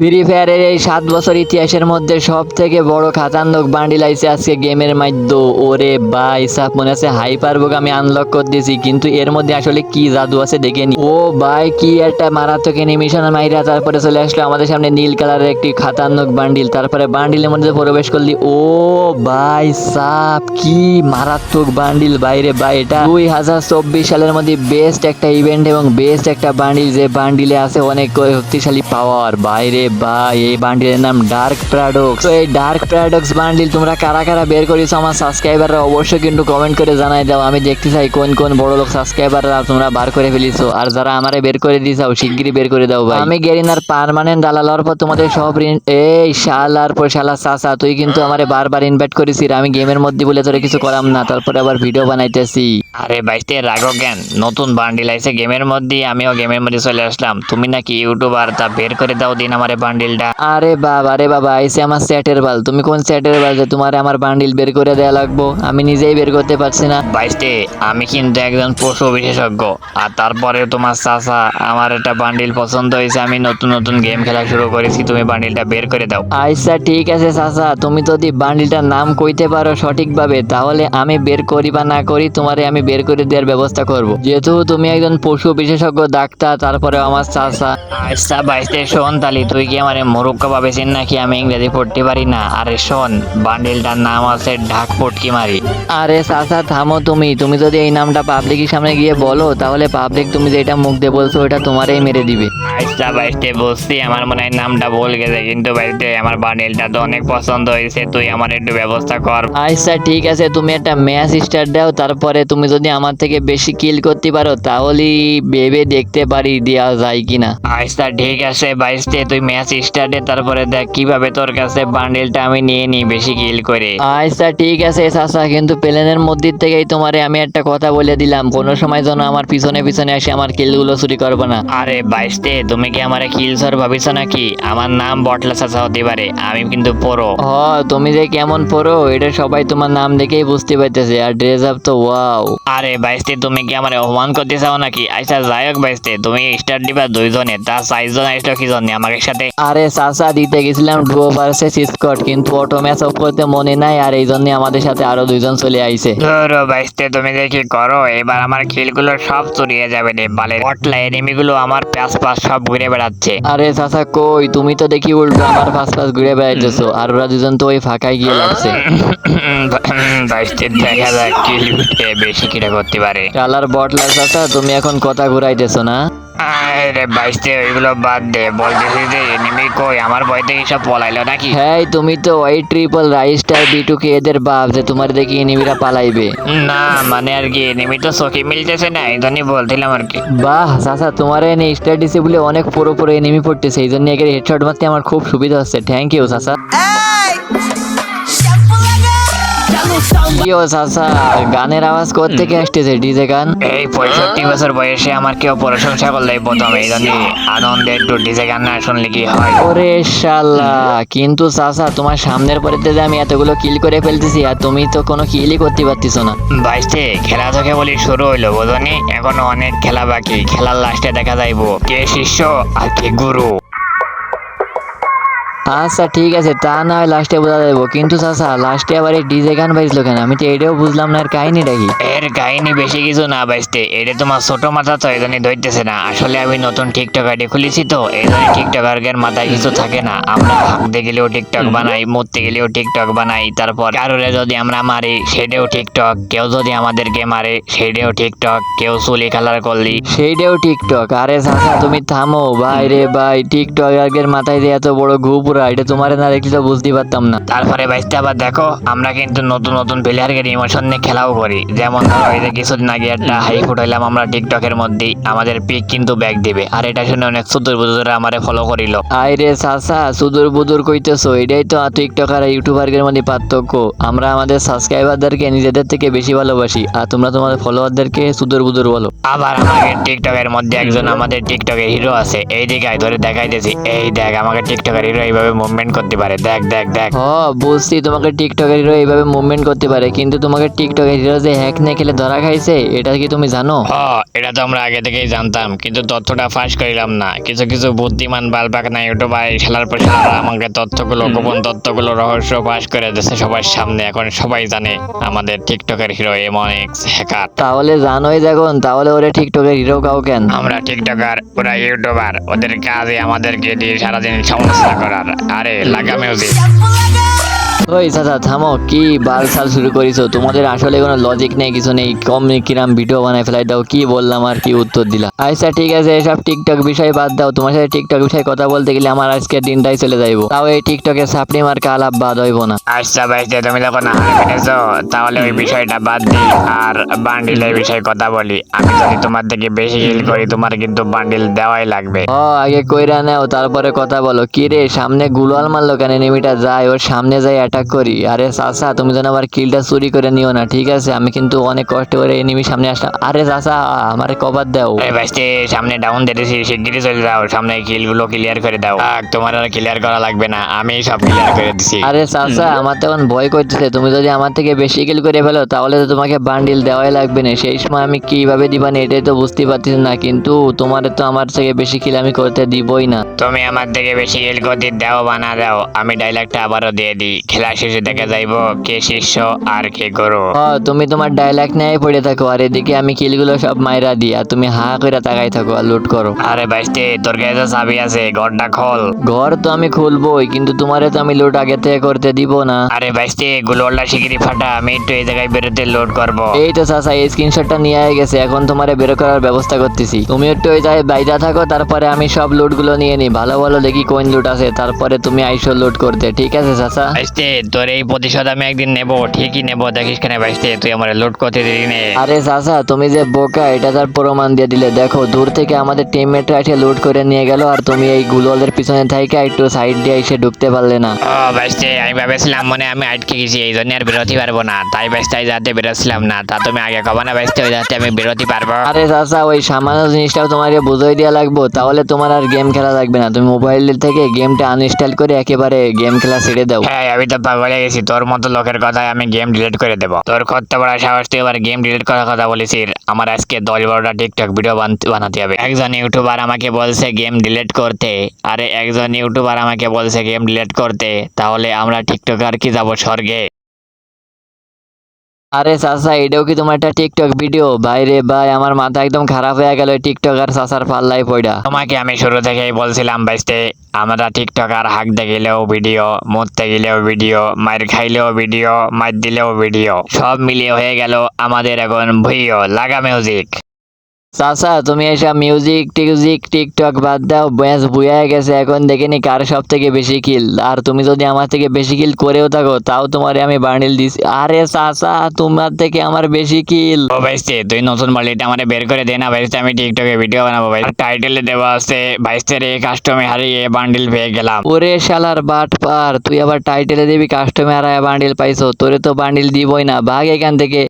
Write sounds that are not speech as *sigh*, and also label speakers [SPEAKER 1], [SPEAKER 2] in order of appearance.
[SPEAKER 1] Free ফায়ারের এই সাত বছর ইতিহাসের মধ্যে সব থেকে বড় খাতান্দক বান্ডিল আইছে আজকে গেমের মাধ্যম ওরে ভাই, সাপ, মনে আছে হাইপার বুক আমি আনলক করে দিয়েছি কিন্তু এর মধ্যে আসলে কি জাদু আছে দেখে নি। ও ভাই, কি একটা মারাত্মক অ্যানিমেশন মাইরা তারপরে চলে আসলো আমাদের সামনে নীল কালারের একটি খাতান্দক বান্ডিল। তারপরে বান্ডিলের মধ্যে প্রবেশ করলি। ও ভাই, সাপ, কি মারাত্মক বান্ডিল বাইরে ভাই, এটা দুই হাজার চব্বিশ সালের মধ্যে বেস্ট একটা ইভেন্ট এবং বেস্ট একটা বান্ডিল যে বান্ডিলে আছে অনেক শক্তিশালী পাওয়ার বাইরে ভাই এই বান্ডিলের নাম ডার্ক প্যারাডক্স তো এই ডার্ক প্যারাডক্স বান্ডিল তোমরা কারা কারা বের করেছ আমার সাবস্ক্রাইবাররা অবশ্যই কিন্তু কমেন্ট করে জানাই দাও। আমি দেখতে চাই কোন কোন বড় লোক সাবস্ক্রাইবাররা তোমরা বার করে ফেলিছো। আর যারা আমারে বের করে শিগগিরই বের করে দাও ভাই। আমি গেরিনার পার্মানেন্ট দালাল হওয়ার পর তোমাদের সব এই শালার পর শালা চাচা তুই কিন্তু আমারে বারবার ইনভাইট করেছিস। আমি গেমের মধ্যে বলে তোরে কিছু করাম না তারপরে আবার ভিডিও বানাইতেছি।
[SPEAKER 2] আরে বাইতে রাগো জ্ঞান নতুন বান্ডিল আইছে গেমের মধ্যে আমিও গেমের মধ্যে চলে আসলাম। তুমি নাকি ইউটিউবার তা বের করে দাও দিন আমার বান্ডিলটা
[SPEAKER 1] আরে বাবা আরে বাবা আইসে আমার স্যাটের বাল। তুমি কোন স্যাটের বাল যে তোমার আমার বান্ডিল বের করে দেয়া লাগবো? আমি নিজেই বের করতে পারছি না।
[SPEAKER 2] বাইশতে আমি কিন্তু একজন পশু বিশেষজ্ঞ। আর তারপরে তোমার চাচা আমার একটা বান্ডিল পছন্দ হয়েছে আমি নতুন নতুন গেম খেলা শুরু করেছি তুমি বান্ডিলটা বের করে দাও।
[SPEAKER 1] আচ্ছা ঠিক আছে চাচা তুমি যদি বান্ডিলটার নাম কইতে পারো সঠিকভাবে তাহলে আমি বের করি বা না করি তোমারে আমি বের করে দেওয়ার ব্যবস্থা করব। যেহেতু তুমি একজন পশু বিশেষজ্ঞ ডাক্তার তারপরে আমার চাচা।
[SPEAKER 2] আচ্ছা বাইশতে শোন তালি তুই কি আমার মুরুক্ষ ভাবেছিস নাকি আমি ইংরেজি পড়তে পারি না? আরে শোন বান্ডিলটার নাম আছে ঢাক পটকি মারি।
[SPEAKER 1] আরে চাচা থামো তুমি। তুমি যদি এই নামটা পাবলিকের সামনে গিয়ে বলো তাহলে পাবলিক তুমি যেটা মুখ দিয়ে বলছো ওটা তোমারই মেরে দিবে।
[SPEAKER 2] আচ্ছা বাইশতে বুঝছি আমার মনে হয় নামটা ভুল গেছে কিন্তু বাইশতে আমার বান্ডিলটা তো অনেক পছন্দ হয়েছে তুই আমার একটু ব্যবস্থা কর।
[SPEAKER 1] আচ্ছা ঠিক আছে তুমি একটা ম্যাচ স্টার্ট দাও তারপরে তুমি যদি আমার থেকে বেশি কিল করতে পারো তাহলেই ভেবে দেখতে পারি দেওয়া যায় কিনা।
[SPEAKER 2] আচ্ছা ঠিক আছে বাইশতে তুই ম্যাচ স্টার্টে তারপরে দেখ কীভাবে তোর কাছে বান্ডিলটা আমি নিয়ে নিই বেশি কিল করে।
[SPEAKER 1] আচ্ছা ঠিক আছে চাচা কিন্তু প্লেনের মধ্যে থেকেই তোমারে আমি একটা কথা বলে দিলাম। কোনো সময় যেন আমার পিছনে পিছনে এসে আমার কিলগুলো চুরি করবে না।
[SPEAKER 2] আরে বাইশতে তুমি কি আমার কিলসর ভাবিছ নাকি? আমার নাম বটলা চাচা হতে পারে আমি কিন্তু পড়ো
[SPEAKER 1] হ তুমি যে কেমন পড়ো এটা সবাই তোমার নাম দেখেই বুঝতে পারতেছে আর ড্রেস আপ তো ওয়াও
[SPEAKER 2] আরে বাইশতে তুমি কি আমার অপমান করতে চাও নাকি? আচ্ছা যাই হোক বাইশতে তুমি স্টার্ট দিবা দুইজনে তার চারজন আসলো কি জন্য? আমাকে সাথে
[SPEAKER 1] আরে চাচা দিতে গেছিলাম ডুয়ো ভার্সেস স্কট কিন্তু অটো ম্যাচ অফ করতে মনে নাই আর এই জন্য আমাদের সাথে আরও দুইজন চলে আইছে।
[SPEAKER 2] ধরো বাইশতে তুমি দেখি করো এবার আমার কিলগুলো সব চুরিয়ে যাবে রে বালের। বটলা এনিমিগুলো আমার পাশ পাশ সব ঘুরে বেড়াচ্ছে।
[SPEAKER 1] আরে চাচা কই? তুমি তো দেখি উল্টো আমার পাশ পাশ ঘুরে বেড়াইতেছো আর ওরা দুজন তো ওই ফাঁকায় গিয়ে লাগছে *coughs*
[SPEAKER 2] দেখা যাক কিল বেশি কিটা করতে পারে।
[SPEAKER 1] কালার বটলা চাচা তুমি এখন কথা ঘুরাইতেছো না?
[SPEAKER 2] আরে বাইশতে ওইগুলো বাদ দে বলতেছি যে এনিমি কই? আমার ভয় থেকে সব পলাইলো নাকি?
[SPEAKER 1] হ্যাঁ তুমি তো ওই ট্রিপল রাইস্টার বিটুকে এদের বাপ যে তোমার দেখি এনিমিরা পালাইবে।
[SPEAKER 2] না মানে আর কি এনিমি তো চোখে মিলতেছে না এই জন্যই বলছিলাম আর কি।
[SPEAKER 1] বাহ চাচা তোমার এনে স্টার ডিসেবলে অনেক পুরো পুরো এনিমি পড়তেছে এই জন্য একে হেডশট মারতে আমার খুব সুবিধা হচ্ছে। থ্যাংক ইউ চাচা। কি ও চাচা গানের আওয়াজ থেকে আসতেছে ডিজে গান?
[SPEAKER 2] এই পঁয়ষট্টি বছর বয়সে আমার কেউ প্রশংসা করলে প্রথম এই জন্য আনন্দে একটু ডিজে গান না শুনলে কি হয়?
[SPEAKER 1] ওরে শালা কিন্তু চাচা তোমার সামনের পরেতে যে আমি এতগুলো কিল করে ফেলতেছি আর তুমি তো কোনো কিলই করতে পারতেছো না।
[SPEAKER 2] বাইশে খেলা তোকে বলি শুরু হইল বোঝনি এখনও অনেক খেলা বাকি খেলার লাস্টে দেখা যাইবো। কে শিষ্য আর কে গুরু?
[SPEAKER 1] আচ্ছা ঠিক আছে তা না হয় লাস্টে বোঝা যাব কিন্তু চাচা লাস্টে আবার এই ডিজে গান বাজলো কেন? আমি তো এটাও বুঝলাম না এর কাহিনীটা কি?
[SPEAKER 2] এর কাহিনী বেশি কিছু না বাইসতে এটা তোমার ছোট মাথা তো এই ধরতেছে না। আসলে আমি নতুন টিকটক আইডি খুলেছি তো এই জন্য টিকটকারদের মাথায় কিছু থাকে না। আমরা হাঁকতে গেলেও টিকটক বানাই মরতে গেলেও টিকটক বানাই তারপর কারোরে যদি আমরা মারি সেটাও টিকটক কেউ যদি আমাদেরকে মারে সেটাও টিকটক কেউ চুলি কালার করলি
[SPEAKER 1] সেইটাও টিকটক আরে চাচা তুমি থামো। ভাই রে ভাই টিকটক আগের মাথায় যে এত বড় ঘুপুরা এটা তোমার না দেখলে তো বুঝতে পারতাম না।
[SPEAKER 2] তারপরে বাইসতে আবার দেখো আমরা কিন্তু নতুন নতুন প্লেয়ারকে ইমোশন নিয়ে খেলাও করি। যেমন ধরো এই যে কিছুদিন আগে একটা হাই ফুটাইলাম আমরা টিকটকের মধ্যেই আমাদের পিক কিন্তু ব্যাক দিবে। আর এটা শুনে অনেক সুদূর বুদুরা আমারে ফলো করিল।
[SPEAKER 1] আই রে চাচা সুদূর বুদুর কইতেছো এটাই তো টিকটক আর ইউটিউবারদের মধ্যে পার্থক্য। আমরা আমাদের সাবস্ক্রাইবারদেরকে নিজেদের থেকে বেশি ভালোবাসি আর তোমরা তোমাদের ফলোয়ারদেরকে সুদূর বুদুর বলো।
[SPEAKER 2] আবার আমাকে টিকটকের মধ্যে একজন আমাদের টিকটকের হিরো আছে। এই দিকে ধরে দেখাইতেছি। এই দেখ আমাকে টিকটকের হিরো এইভাবে এইভাবে মুভমেন্ট করতে পারে। দেখ দেখ দেখ।
[SPEAKER 1] হ বুঝছি তোমাকে টিকটকের হিরো এইভাবে মুভমেন্ট করতে পারে কিন্তু তোমাকে টিকটকের হিরো যে হ্যাক নিয়ে খেলে ধরা খাইছে এটা কি তুমি জানো?
[SPEAKER 2] হ এটা তো আমরা আগে থেকেই জানতাম কিন্তু তথ্যটা ফাঁস করিলাম না। কিছু কিছু বুদ্ধিমান বালপাক না ইউটিউবার এই শালার পর শালারা আমাকে তথ্যগুলো গোপন তথ্যগুলো রহস্য ফাঁস করে দিচ্ছে সবার সামনে। এখন সবাই জানে আমাদের টিকটকের হিরো এমন এক্স হ্যাকার
[SPEAKER 1] তাহলে জানোই দেখুন তাহলে ওরে টিকটকের হিরো কাও কেন?
[SPEAKER 2] আমরা টিকটকার ওরা ইউটিউবার ওদের কাজে আমাদেরকে দিয়ে সারাদিন সমস্যা করার। আরে লাগা মিউজিক
[SPEAKER 1] ওই চাচা থামো কি বাল সাল শুরু করিছো? তোমাদের আসলে কোনো লজিক নেই কিছু নেই। কম কিরাম ভিডিও বানাই ফেলাই দাও কি বললাম আর কি উত্তর দিলা? আচ্ছা ঠিক আছে এসব টিকটক বিষয় বাদ দাও। তোমার সাথে টিকটক বিষয়ে কথা বলতে গেলে আমার আজকের দিনটাই চলে যাইবো। তাও এই টিকটকের সাপড়ি মার আলাপ বাদ হইব না।
[SPEAKER 2] আচ্ছা ভাইতে তুমি যখন হার মেনেছো তাহলে ওই বিষয়টা বাদ দিই। আর বান্ডিলের বিষয়ে কথা বলি। আমি যদি তোমার থেকে বেশি হিল করি তোমার কিন্তু বান্ডিল দেওয়াই লাগবে।
[SPEAKER 1] ও আগে কইরা নাও তারপরে কথা বলো। কি রে সামনে গুলাল মারলো কেন? এনিমিটা যায় ওর সামনে যাই অ্যাটাক করি। আরে চাচা তুমি যেন আবার কিলটা চুরি করে নিও না ঠিক আছে? আমি কিন্তু অনেক কষ্ট করে এনিমি সামনে আসলাম। আরে চাচা আমারে কভার দাও।
[SPEAKER 2] এই ভাইস্তে সামনে ডাউন দিতেছি শিগগিরই চলে যাও। সামনে কিলগুলো ক্লিয়ার করে দাও। থাক, তোমার আর ক্লিয়ার করা লাগবে না। আমি সব ক্লিয়ার করে দিছি।
[SPEAKER 1] আরে চাচা আমার তো এখন ভয় করতেছে। তুমি যদি আমার থেকে বেশি কিল করে ফেলো তাহলে তো তোমাকে বান্ডিল দেওয়াই লাগবে না। সেই সময় আমি কীভাবে দিবা না এটাই তো বুঝতে পারছি না। কিন্তু তোমার তো আমার থেকে বেশি কিল আমি করতে দিবই না।
[SPEAKER 2] তুমি আমার থেকে বেশি হিল করতে দাও বা না দাও আমি ডাইলগটা আবারও দিয়ে দিই। খেলা শেষে দেখা যাইবো কে শিষ্য আর কে গরু।
[SPEAKER 1] তুমি তোমার ডায়লগ নিয়ে পড়ে থাকো আর এদিকে আমি কিলগুলো সব মাইরা দিই আর তুমি হা করে তাকাই থাকো আর লুট করো।
[SPEAKER 2] আরে ভাইস্তে তোর কাছে চাবি আছে ঘরটা খোল।
[SPEAKER 1] ঘর তো আমি খুলবোই কিন্তু তোমারে তো আমি লুট আগে থেকে করতে দিব না।
[SPEAKER 2] আরে শিগগিরি ফাটা আমি একটু এই জায়গায় বেরোতে লোড করব।
[SPEAKER 1] এই তো চাচা এই স্ক্রিনশটটা নিয়ে আয় গেছে এখন তোমারে বের করার ব্যবস্থা করতেছি। তুমি একটু ওই জায়গায় বাইরে থাকো তারপরে আমি সব লুটগুলো নিয়ে নিই। ভালো ভালো দেখি কোন লুট আছে তারপরে তুমি আইসো লুট করতে ঠিক আছে চাচা?
[SPEAKER 2] ভাইস্তে তোর এই প্রতিশোধ আমি একদিন নেব ঠিকই নেব দেখিস কেন ভাইস্তে তুই আমার লোড করতে দিলি নে।
[SPEAKER 1] আরে চাচা তুমি যে বোকা এটা তার প্রমাণ দিয়ে দিলে। দেখো দূর থেকে আমাদের টিমমেটরা এসে লুট করে নিয়ে গেল আর তুমি এই গুলোদের পিছনে থাইকা একটু সাইড দিয়ে এসে ঢুকতে পারলে না।
[SPEAKER 2] ও ভাইস্তে আমি ভেবেছিলাম মনে আমি আটকে গেছি এই জন্য আর বেরোতে পারব না। তাই ভাইস্তে যাতে বেরোছিলাম না তা তুমি আগে কবা না ভাইস্তে ওই যাতে আমি বেরোতে পারব।
[SPEAKER 1] আরে চাচা ওই সামান্য জিনিসটাও তোমাকে বুঝাই দেওয়া লাগবো তাহলে তোমার আর গেম খেলা লাগবে না। তুমি মোবাইল থেকে গেমটা আনইনস্টল করে একেবারে গেম খেলা ছেড়ে দাও।
[SPEAKER 2] হ্যাঁ আমি তো বলে গেছি, তোর মতো লোকের কথায় আমি গেম ডিলিট করে দেবো। তোর করতে পারা সাহস, তুই এবার গেম ডিলিট করার কথা বলেছিস। আমার আজকে দশ বারোটা টিকটক ভিডিও বানাতে হবে। একজন ইউটিউবার আমাকে বলছে গেম ডিলিট করতে। আরে একজন ইউটিউবার আমাকে বলছে গেম ডিলিট করতে। তাহলে আমরা টিকটকে আর কি যাব স্বর্গে?
[SPEAKER 1] আরে চাচা, এটাও কি তোমার একটা টিকটক ভিডিও বাইরে ভাই, আমার মাথা একদম খারাপ হয়ে গেল টিকটক আর চাচার পাল্লাই পড়া
[SPEAKER 2] তোমাকে আমি শুরু থেকেই বলছিলাম বাইস্তে আমরা টিকটক আর হাঁক গেলেও ভিডিও মরতে গেলেও ভিডিও মায়ের খাইলেও ভিডিও মার দিলেও ভিডিও সব মিলিয়ে হয়ে গেল আমাদের এখন ভুইও লাগা মিউজিক
[SPEAKER 1] চাচা তুমি এসব মিউজিক টিউজিক টিকটক বাদ দাও ব্যাস বুয়া গেছে। এখন দেখিনি কার সব থেকে বেশি কিল আর তুমি যদি আমার থেকে বেশি কিল করেও থাকো তাও তোমারে আমি বান্ডিল দিছি। আরে চাচা তোমার থেকে আমার বেশি কিল
[SPEAKER 2] ও ভাইস্তে তুই নতুন বালিটা আমারে বের করে দে না ভাইস্তে আমি টিকটকে ভিডিও বানাবো ভাই টাইটেলে দেওয়া আছে ভাইস্তের এই কাস্টমে হারিয়ে বান্ডিল পেয়ে গেলাম।
[SPEAKER 1] ওরে শালার বাট পার তুই আবার টাইটেলে দিবি কাস্টমে কাস্টমার বান্ডিল পাইছো তোরে তো বান্ডিল দিবই না। ভাগ এখান থেকে।